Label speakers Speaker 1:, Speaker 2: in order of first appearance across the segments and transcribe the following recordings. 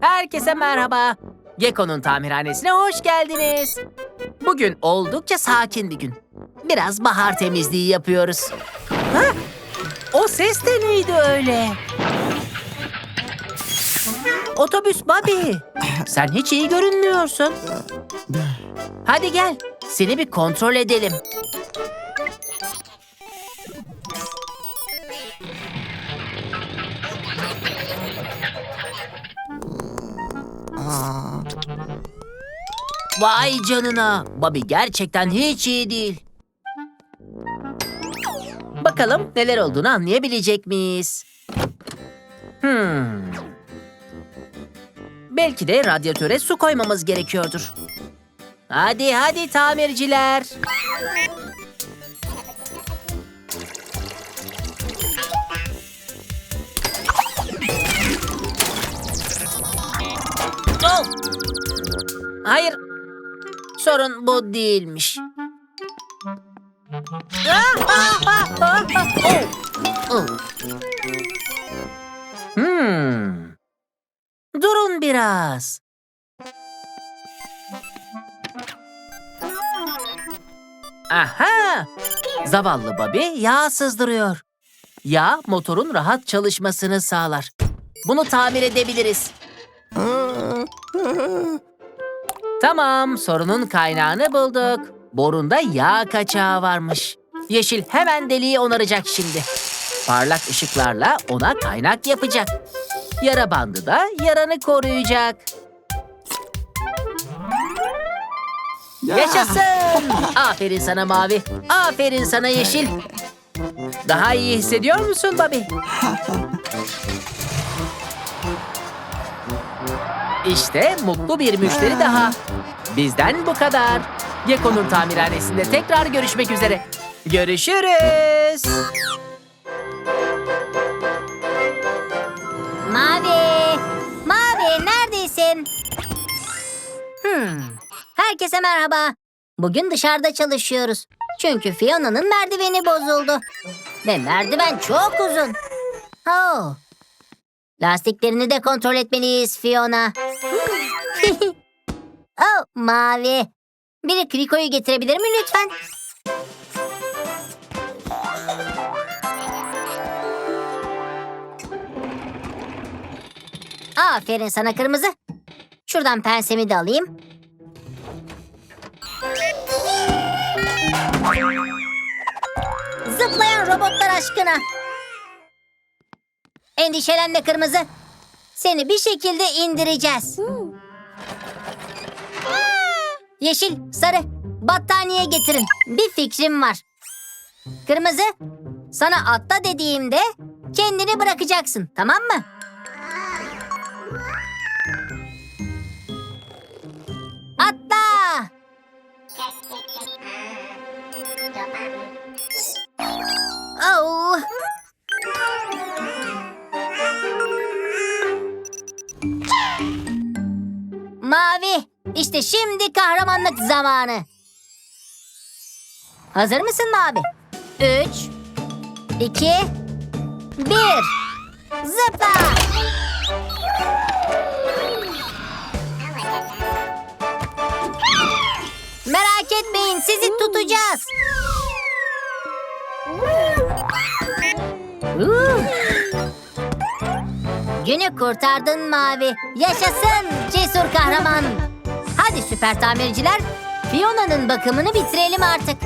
Speaker 1: Herkese merhaba. Gekko'nun tamirhanesine hoş geldiniz. Bugün oldukça sakin bir gün. Biraz bahar temizliği yapıyoruz. Ha? O ses de neydi öyle? Otobüs Bobby. Sen hiç iyi görünmüyorsun. Hadi gel. Seni bir kontrol edelim. Vay canına. Bobby gerçekten hiç iyi değil. Bakalım neler olduğunu anlayabilecek miyiz? Hmm. Belki de radyatöre su koymamız gerekiyordur. Hadi hadi tamirciler. Oh! Hayır. Sorun bu değilmiş. Hmm. Durun biraz. Aha! Zavallı Bobby yağ sızdırıyor. Yağ motorun rahat çalışmasını sağlar. Bunu tamir edebiliriz. Tamam, sorunun kaynağını bulduk. Borunda yağ kaçağı varmış. Yeşil hemen deliği onaracak şimdi. Parlak ışıklarla ona kaynak yapacak. Yara bandı da yaranı koruyacak. Yaşasın! Aferin sana Mavi. Aferin sana Yeşil. Daha iyi hissediyor musun Bobby? İşte mutlu bir müşteri daha. Bizden bu kadar. Yeko'nun tamirhanesinde tekrar görüşmek üzere. Görüşürüz.
Speaker 2: Mavi! Mavi neredesin? Hmm. Herkese merhaba. Bugün dışarıda çalışıyoruz. Çünkü Fiona'nın merdiveni bozuldu. Ve merdiven çok uzun. Oh. Lastiklerini de kontrol etmeliyiz Fiona. oh, Mavi. Biri Kriko'yu getirebilir mi lütfen? Aferin sana kırmızı. Şuradan pensemi de alayım. Zıplayan robotlar aşkına. Endişelenme kırmızı. Seni bir şekilde indireceğiz. Yeşil, sarı, battaniye getirin. Bir fikrim var. Kırmızı, sana atla dediğimde kendini bırakacaksın, tamam mı? İşte şimdi kahramanlık zamanı. Hazır mısın Mavi? Üç, iki, bir. Zıpla! Merak etmeyin, sizi tutacağız. Günü kurtardın Mavi. Yaşasın cesur kahraman. Hadi süper tamirciler, Fiona'nın bakımını bitirelim artık.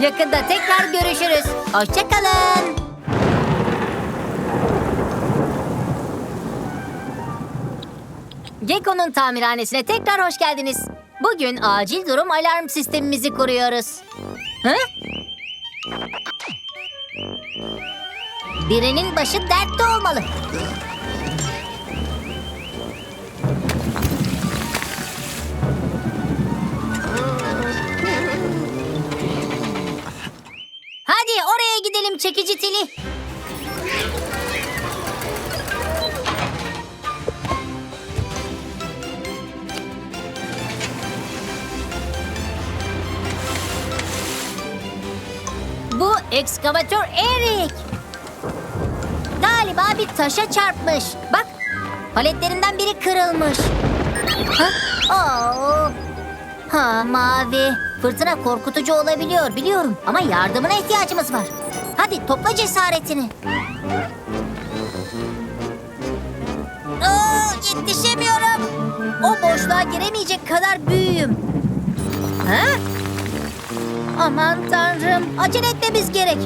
Speaker 2: Yakında tekrar görüşürüz. Hoşçakalın. Gekko'nun tamirhanesine tekrar hoş geldiniz. Bugün acil durum alarm sistemimizi kuruyoruz. Hı? Birinin başı dertte olmalı. Gidelim çekici tili. Bu ekskavatör Erik. Galiba bir taşa çarpmış. Bak paletlerinden biri kırılmış. Ha? Oo. Ha mavi. Fırtına korkutucu olabiliyor biliyorum ama yardımına ihtiyacımız var. Hadi topla cesaretini. Aa, yetişemiyorum. O boşluğa giremeyecek kadar büyüğüm. Ha? Aman tanrım acele etmemiz gerek.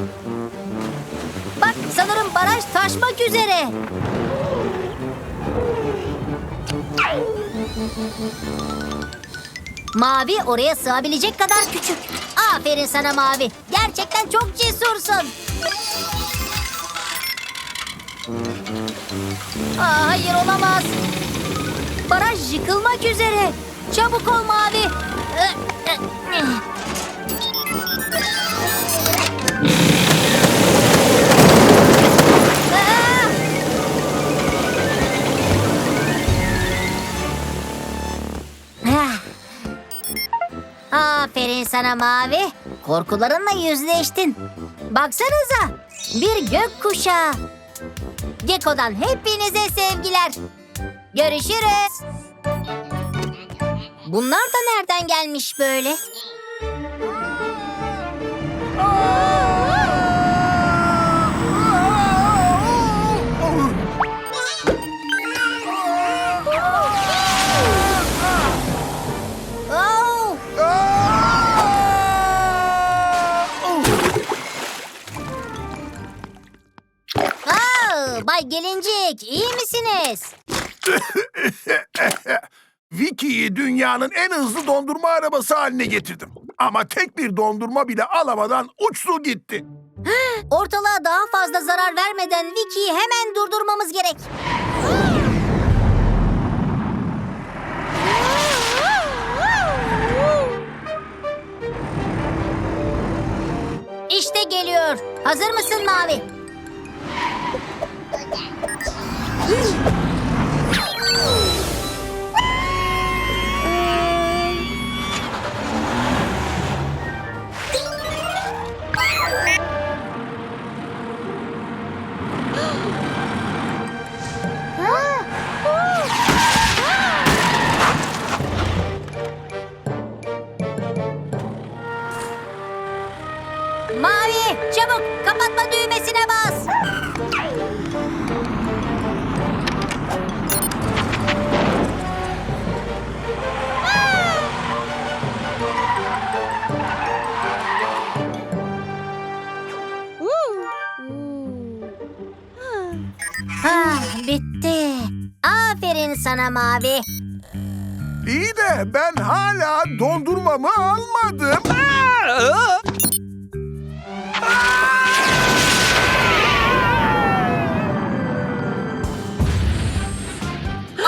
Speaker 2: Bak sanırım baraj taşmak üzere. Mavi oraya sığabilecek kadar küçük. Aferin sana Mavi. Gerçekten çok cesursun. Aa, hayır olamaz. Baraj yıkılmak üzere. Çabuk ol Mavi. Aferin sana Mavi. Korkularınla yüzleştin. Baksanıza bir gök kuşağı. Gekko'dan hepinize sevgiler. Görüşürüz. Bunlar da nereden gelmiş böyle? Oh!
Speaker 3: Dünyanın en hızlı dondurma arabası haline getirdim. Ama tek bir dondurma bile alamadan uçtu gitti.
Speaker 2: Ortalığa daha fazla zarar vermeden Vicky'yi hemen durdurmamız gerek. İşte geliyor. Hazır mısın Mavi? Sana Mavi.
Speaker 3: İyi de ben hala dondurmamı almadım.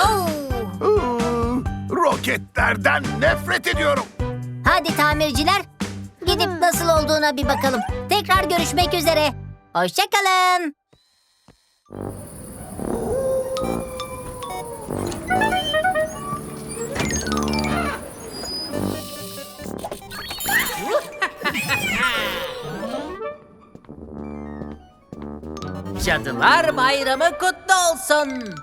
Speaker 2: Oh.
Speaker 3: Iı, Roketlerden nefret ediyorum.
Speaker 2: Hadi tamirciler, gidip nasıl olduğuna bir bakalım. Tekrar görüşmek üzere. Hoşçakalın.
Speaker 1: Cadılar Bayramı kutlu olsun.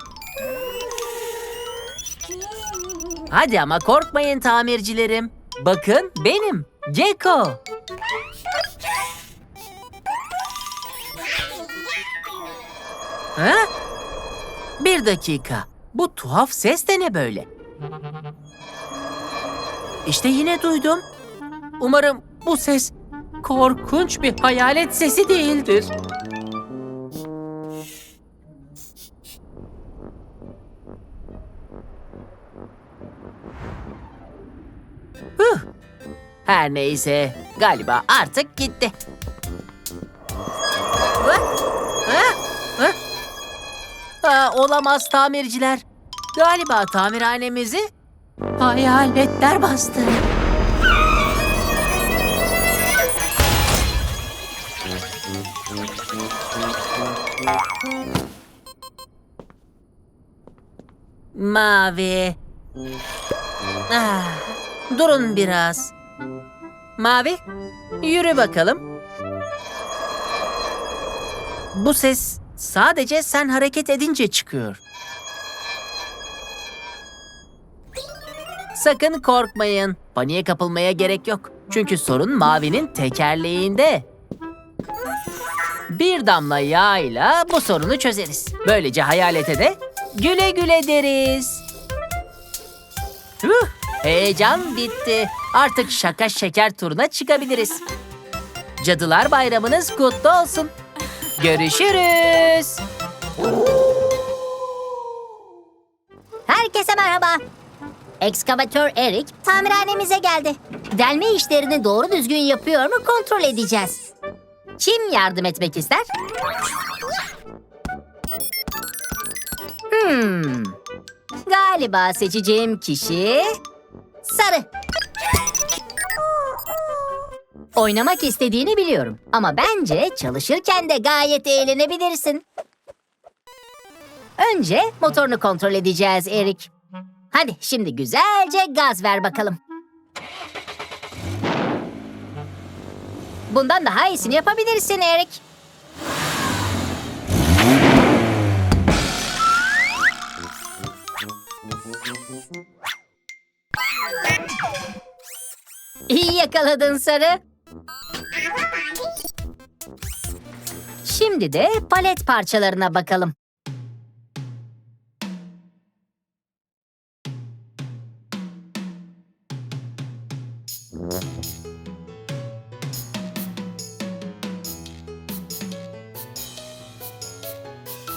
Speaker 1: Hadi ama korkmayın tamircilerim. Bakın benim Gecko. Ha? Bir dakika. Bu tuhaf ses de ne böyle? İşte yine duydum. Umarım bu ses korkunç bir hayalet sesi değildir. Huh. Her neyse galiba artık gitti. Hı? Hı? Hı? Aa, olamaz tamirciler. Galiba tamirhanemizi hayaletler bastı. Mavi. Ah, durun biraz. Mavi, yürü bakalım. Bu ses Sadece sen hareket edince çıkıyor. Sakın korkmayın. Paniğe kapılmaya gerek yok. Çünkü sorun mavinin tekerleğinde. Bir damla yağıyla bu sorunu çözeriz. Böylece hayalete de güle güle deriz. Huh, heyecan bitti. Artık şaka şeker turuna çıkabiliriz. Cadılar Bayramınız kutlu olsun. Görüşürüz.
Speaker 2: Herkese merhaba. Ekskavatör Eric tamirhanemize geldi. Delme işlerini doğru düzgün yapıyor mu kontrol edeceğiz. Kim yardım etmek ister? Hmm. Galiba seçeceğim kişi sarı. Oynamak istediğini biliyorum ama bence çalışırken de gayet eğlenebilirsin. Önce motorunu kontrol edeceğiz Erik. Hadi şimdi güzelce gaz ver bakalım. Bundan daha iyisini yapabilirsin Erik. İyi yakaladın Sarı. Şimdi de palet parçalarına bakalım.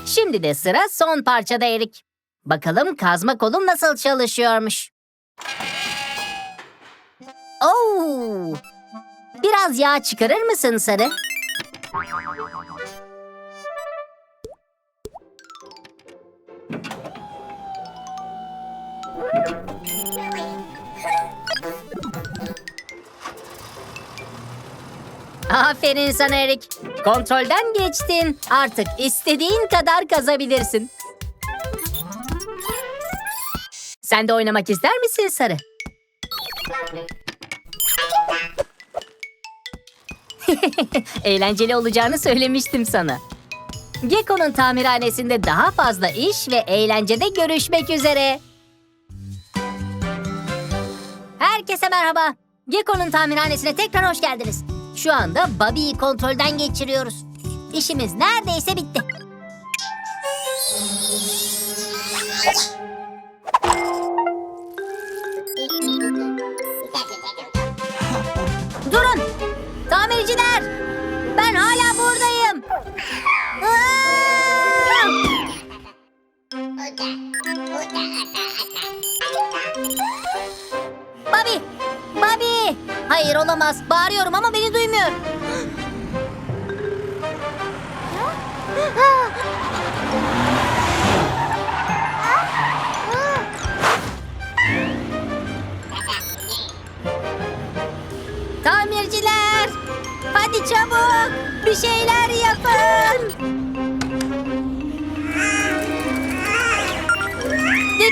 Speaker 2: Şimdi de sıra son parçada Erik. Bakalım kazma kolum nasıl çalışıyormuş. Oo! Biraz yağ çıkarır mısın Sarı? Aferin sana Erik. Kontrolden geçtin. Artık istediğin kadar kazabilirsin. Sen de oynamak ister misin Sarı? Eğlenceli olacağını söylemiştim sana. Gekko'nun tamirhanesinde daha fazla iş ve eğlencede görüşmek üzere. Herkese merhaba. Gekko'nun tamirhanesine tekrar hoş geldiniz. Şu anda Bobby'yi kontrolden geçiriyoruz. İşimiz neredeyse bitti. Durun! Bobby! Bobby! Hayır olamaz. Bağırıyorum ama beni duymuyor. Tamirciler! Hadi çabuk! Bir şeyler yapın!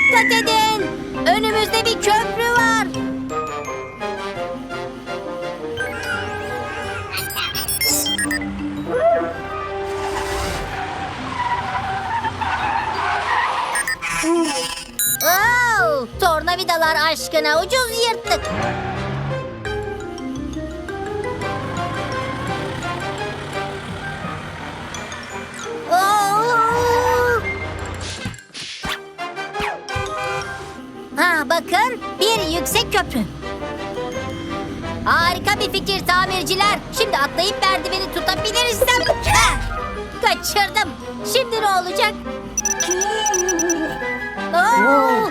Speaker 2: Dikkat edin! Önümüzde bir köprü var. Oo, tornavidalar aşkına ucuz yırttık. Yüksek köprü. Harika bir fikir tamirciler. Şimdi atlayıp merdiveni tutabilirsem. Ha! Kaçırdım. Şimdi ne olacak? Oo!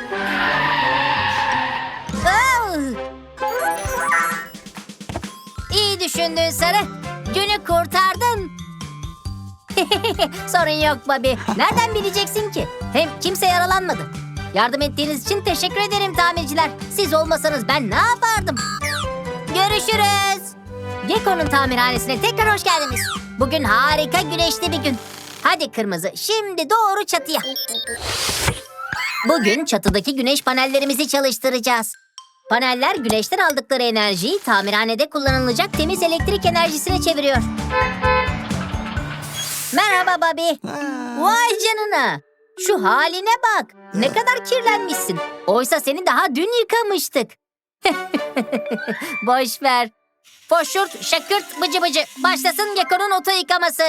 Speaker 2: Oo! İyi düşündün Sarı. Günü kurtardın. Sorun yok Bobby. Nereden bileceksin ki? Hem kimse yaralanmadı. Yardım ettiğiniz için teşekkür ederim tamirciler. Siz olmasanız ben ne yapardım? Görüşürüz. Gekko'nun tamirhanesine tekrar hoş geldiniz. Bugün harika güneşli bir gün. Hadi kırmızı, şimdi doğru çatıya. Bugün çatıdaki güneş panellerimizi çalıştıracağız. Paneller güneşten aldıkları enerjiyi tamirhanede kullanılacak temiz elektrik enerjisine çeviriyor. Merhaba Bobby. Vay canına. Şu haline bak. Ne kadar kirlenmişsin. Oysa seni daha dün yıkamıştık. Boş ver. Foşurt, şakırt, bıcı bıcı. Başlasın Gekko'nun oto yıkaması.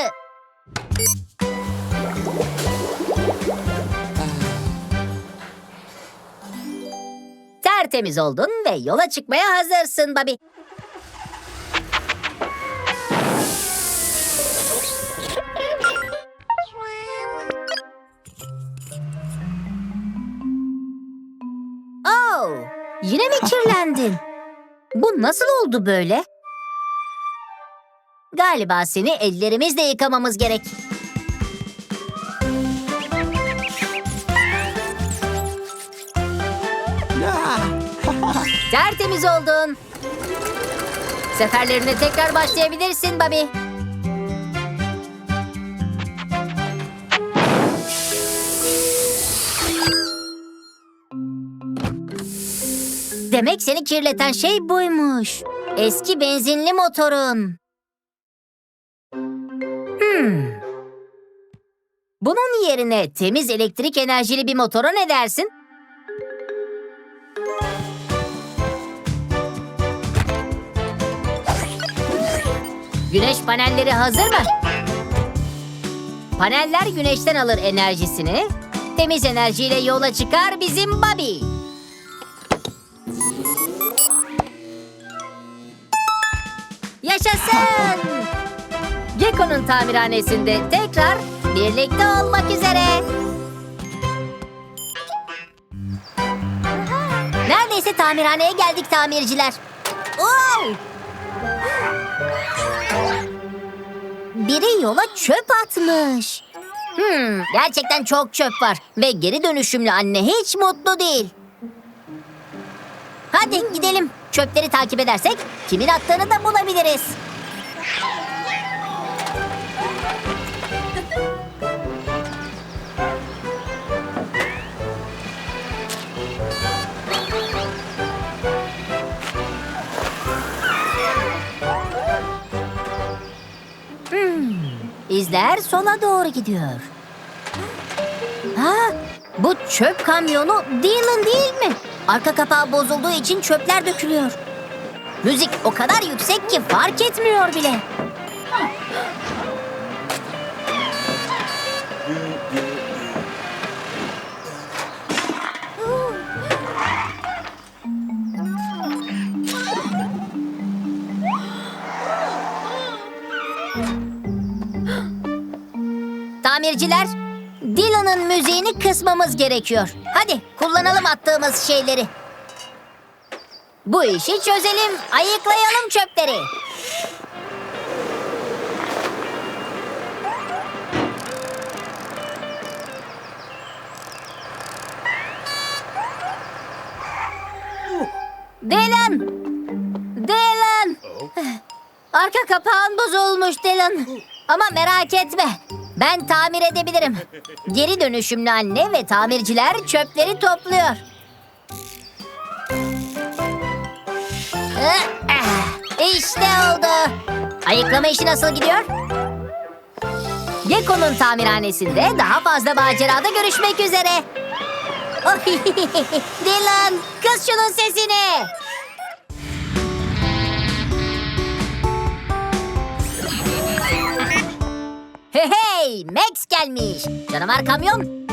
Speaker 2: Tertemiz oldun ve yola çıkmaya hazırsın Bobby. Yine mi kirlendin? Bu nasıl oldu böyle? Galiba seni ellerimizle yıkamamız gerek. Tertemiz oldun. Seferlerine tekrar başlayabilirsin Bobby. Demek seni kirleten şey buymuş. Eski benzinli motorun. Hmm. Bunun yerine temiz elektrik enerjili bir motora ne dersin? Güneş panelleri hazır mı? Paneller güneşten alır enerjisini. Temiz enerjiyle yola çıkar bizim Bobby. Yaşasın! Gekko'nun tamirhanesinde tekrar birlikte olmak üzere. Neredeyse tamirhaneye geldik tamirciler. Oo! Biri yola çöp atmış. Hmm, gerçekten çok çöp var ve geri dönüşümlü anne hiç mutlu değil. Hadi gidelim. Çöpleri takip edersek kimin attığını da bulabiliriz. Hmm, izler sola doğru gidiyor. Ha, bu çöp kamyonu Dylan değil mi? Arka kapağı bozulduğu için çöpler dökülüyor. Müzik o kadar yüksek ki fark etmiyor bile. Tamirciler, Dylan'ın müziğini kısmamız gerekiyor. Hadi kullanalım attığımız şeyleri. Bu işi çözelim, ayıklayalım çöpleri. Dylan! Dylan! Arka kapağın bozulmuş Dylan. Ama merak etme. Ben tamir edebilirim. Geri dönüşümlü anne ve tamirciler çöpleri topluyor. İşte oldu. Ayıklama işi nasıl gidiyor? Gekko'nun tamirhanesinde daha fazla macerada görüşmek üzere. Dylan, kız şunun sesini. Hey hey, Max gelmiş. Canavar kamyon.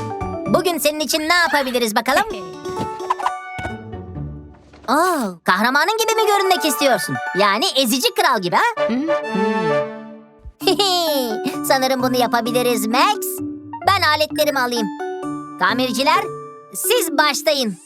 Speaker 2: Bugün senin için ne yapabiliriz bakalım? Oo, kahramanın gibi mi görünmek istiyorsun? Yani ezici kral gibi ha? Sanırım bunu yapabiliriz Max. Ben aletlerimi alayım. Tamirciler, siz başlayın.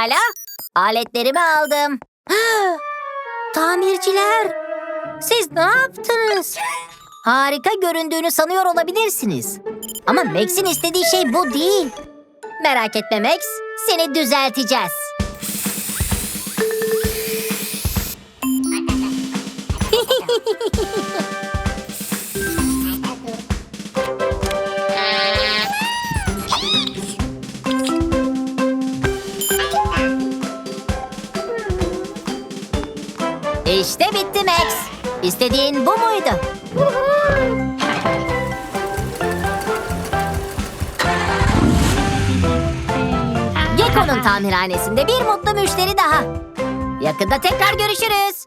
Speaker 2: Pekala. Aletlerimi aldım. Tamirciler. Siz ne yaptınız? Harika göründüğünü sanıyor olabilirsiniz. Ama Max'in istediği şey bu değil. Merak etme Max. Seni düzelteceğiz. Max. İstediğin bu muydu? Gekko'nun tamirhanesinde bir mutlu müşteri daha. Yakında tekrar görüşürüz.